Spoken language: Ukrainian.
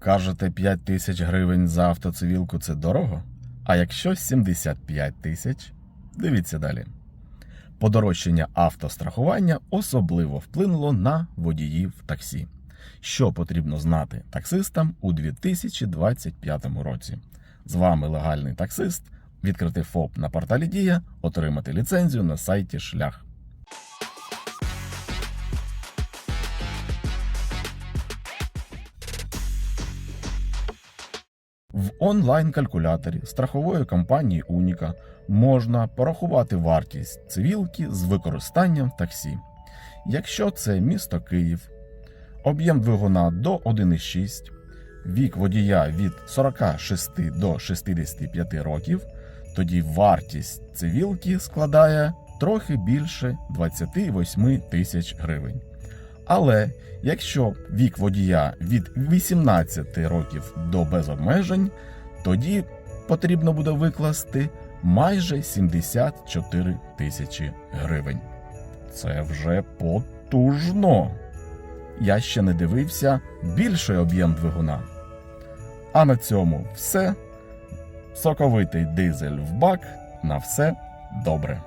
Кажете, 5 тисяч гривень за автоцивілку це дорого? А якщо 75 тисяч? Дивіться далі. Подорожчання автострахування особливо вплинуло на водіїв таксі. Що потрібно знати таксистам у 2025 році? З вами легальний таксист. Відкрити ФОП на порталі Дія, отримати ліцензію на сайті Шлях. В онлайн-калькуляторі страхової компанії Уніка можна порахувати вартість цивілки з використанням таксі. Якщо це місто Київ, об'єм двигуна до 1,6, вік водія від 46 до 65 років, тоді вартість цивілки складає трохи більше 28 тисяч гривень. Але якщо вік водія від 18 років до без обмежень, тоді потрібно буде викласти майже 74 тисячі гривень. Це вже потужно. Я ще не дивився більший об'єм двигуна. А на цьому все. Соковитий дизель в бак на все добре.